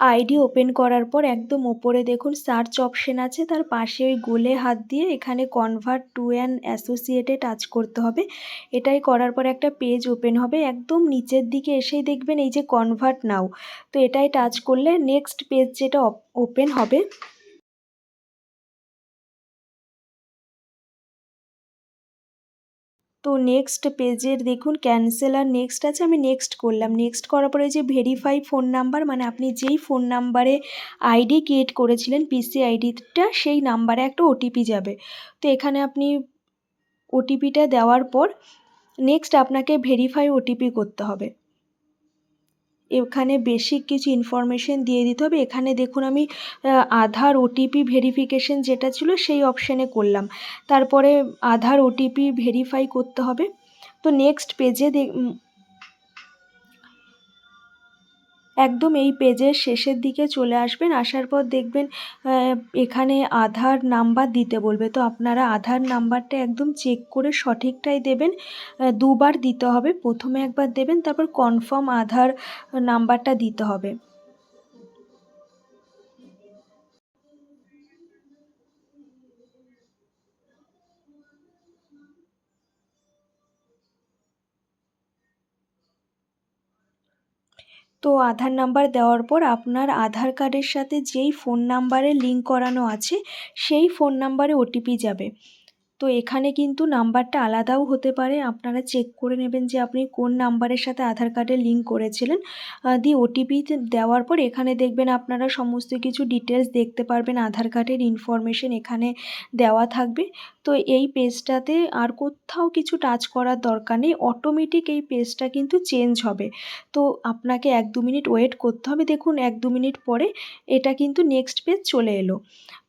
ID open করার পর একদম ওপরে দেখুন সার্চ অপশন আছে, তার পাশে ওই গোলে হাত দিয়ে এখানে কনভার্ট টু অ্যান অ্যাসোসিয়েটে টাচ করতে হবে। এটাই করার পর একটা পেজ ওপেন হবে, একদম নিচের দিকে এসেই দেখবেন এই যে কনভার্ট নাও। তো এটাই টাচ করলে নেক্সট পেজ যেটা ওপেন হবে তো নেক্সট পেজের দেখুন ক্যান্সেল আর নেক্সট আছে, আমি নেক্সট করলাম। নেক্সট করার পরে যে ভেরিফাই ফোন নাম্বার মানে আপনি যেই ফোন নাম্বারে আইডি ক্রিয়েট করেছিলেন পিসি আইডিটা সেই নাম্বারে একটা ওটিপি যাবে। তো এখানে আপনি ওটিপিটা দেওয়ার পর নেক্সট আপনাকে ভেরিফাই ওটিপি করতে হবে। এখানে বেসিক কিছু ইনফরমেশন দিয়ে দিতে হবে। এখানে দেখুন আমি আধার ওটিপি ভেরিফিকেশন যেটা ছিল সেই অপশানে করলাম। তারপরে আধার ওটিপি ভেরিফাই করতে হবে। তো নেক্সট পেজে একদম এই পেজের শেষের দিকে চলে আসবেন, আসার পর দেখবেন এখানে আধার নাম্বার দিতে বলবে। তো আপনারা আধার নাম্বারটা একদম চেক করে সঠিকটাই দেবেন দুবার দিতে হবে। প্রথমে একবার দেবেন, তারপর কনফার্ম আধার নাম্বারটা দিতে হবে। তো আধার নাম্বার দেওয়ার পর আপনার আধার কার্ডের সাথে যেই ফোন নাম্বারে লিঙ্ক করানো আছে, সেই ফোন নাম্বারে ওটিপি যাবে। তো এখানে কিন্তু নাম্বারটা আলাদাও হতে পারে। আপনারা চেক করে নেবেন যে আপনি কোন নাম্বারের সাথে আধার কার্ডে লিঙ্ক করেছিলেন। দিয়ে ওটিপি দেওয়ার পর এখানে দেখবেন আপনারা সমস্ত কিছু ডিটেলস দেখতে পারবেন। আধার কার্ডের ইনফরমেশন এখানে দেওয়া থাকবে। তো এই পেজটাতে আর কোথাও কিছু টাচ করার দরকার নেই। অটোমেটিক এই পেজটা কিন্তু চেঞ্জ হবে। তো আপনাকে এক দু মিনিট ওয়েট করতে হবে। দেখুন, এক দু মিনিট পরে এটা কিন্তু নেক্সট পেজ চলে এলো।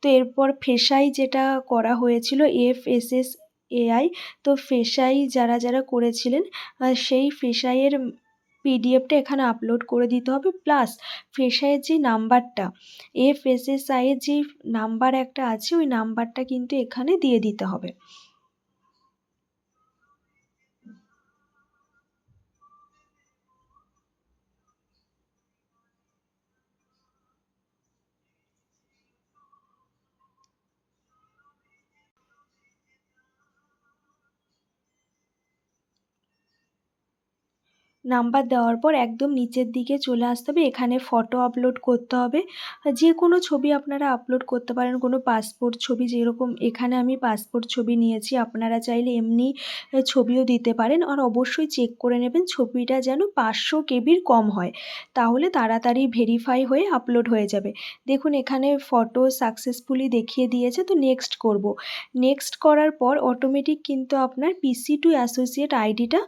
তো এরপর ফেসাই যেটা করা হয়েছিল এফ এস এস এআই তো ফেসাই যারা যারা করেছিলেন সেই ফেসাইয়ের পিডিএফটা এখানে আপলোড করে দিতে হবে প্লাস ফেসাইয়ের যে নাম্বারটা এফ এস এস আইয়ের যে নাম্বার একটা আছে, ওই নাম্বারটা কিন্তু এখানে দিয়ে দিতে হবে। নাম্বার দেওয়ার পর একদম নিচের দিকে চলে আসতে হবে। এখানে ফটো আপলোড করতে হবে। যে কোনো ছবি আপনারা আপলোড করতে পারেন। কোনো পাসপোর্ট ছবি যেরকম এখানে আমি পাসপোর্ট ছবি নিয়েছি। আপনারা চাইলে এমনি ছবিও দিতে পারেন। আর অবশ্যই চেক করে নেবেন ছবিটা যেন পাঁচশো কেবির কম হয়। তাহলে তাড়াতাড়ি ভেরিফাই হয়ে আপলোড হয়ে যাবে। দেখুন, এখানে ফটো সাকসেসফুলি দেখিয়ে দিয়েছে। তো নেক্সট করব। নেক্সট করার পর অটোমেটিক কিন্তু আপনার পিসি টু অ্যাসোসিয়েট আইডিটা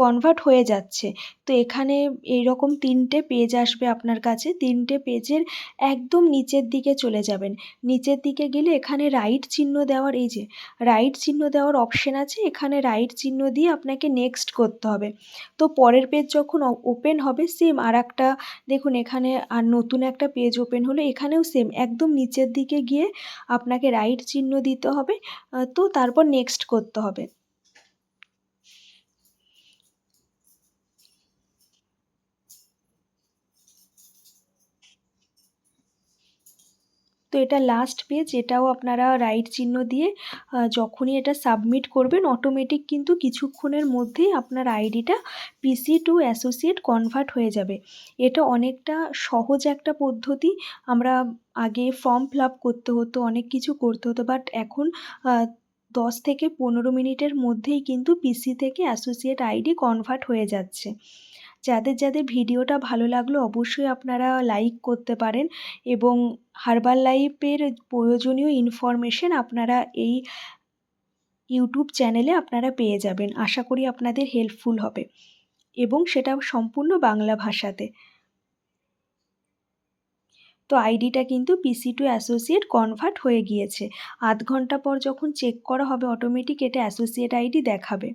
কনভার্ট হয়ে যাচ্ছে। তো এখানে এই রকম তিনটে পেজ আসবে আপনার কাছে। তিনটে পেজের একদম নিচের দিকে চলে যাবেন। নিচের দিকে গেলে এখানে রাইট চিহ্ন দেওয়ার এই যে রাইট চিহ্ন দেওয়ার অপশান আছে। এখানে রাইট চিহ্ন দিয়ে আপনাকে নেক্সট করতে হবে। তো পরের পেজ যখন ওপেন হবে সেম আর একটা দেখুন এখানে আর নতুন একটা পেজ ওপেন হলে এখানেও সেম একদম নিচের দিকে গিয়ে আপনাকে রাইট চিহ্ন দিতে হবে। তো তারপর নেক্সট করতে হবে। তো এটা লাস্ট পেজ এটাও আপনারা রাইট চিহ্ন দিয়ে যখনই এটা সাবমিট করবেন অটোমেটিক কিন্তু কিছুক্ষণের মধ্যেই আপনার আইডিটা পিসি টু অ্যাসোসিয়েট কনভার্ট হয়ে যাবে। এটা অনেকটা সহজ একটা পদ্ধতি। আমরা আগে ফর্ম ফিল করতে হতো, অনেক কিছু করতে হতো বাট এখন দশ থেকে পনেরো মিনিটের মধ্যেই কিন্তু পিসি থেকে অ্যাসোসিয়েট আইডি কনভার্ট হয়ে যাচ্ছে। যাদের যাদের ভিডিওটা ভালো লাগল অবশ্যই আপনারা লাইক করতে পারেন এবং হার্বাল লাইফের প্রয়োজনীয় ইনফরমেশন আপনারা এই ইউটিউব চ্যানেলে আপনারা পেয়ে যাবেন। আশা করি আপনাদের হেল্পফুল হবে এবং সেটা সম্পূর্ণ বাংলা ভাষাতে। তো আইডিটা কিন্তু পিসি টু অ্যাসোসিয়েট কনভার্ট হয়ে গিয়েছে। আধ ঘণ্টা পর যখন চেক করা হবে অটোমেটিক এটা অ্যাসোসিয়েট আইডি দেখাবে।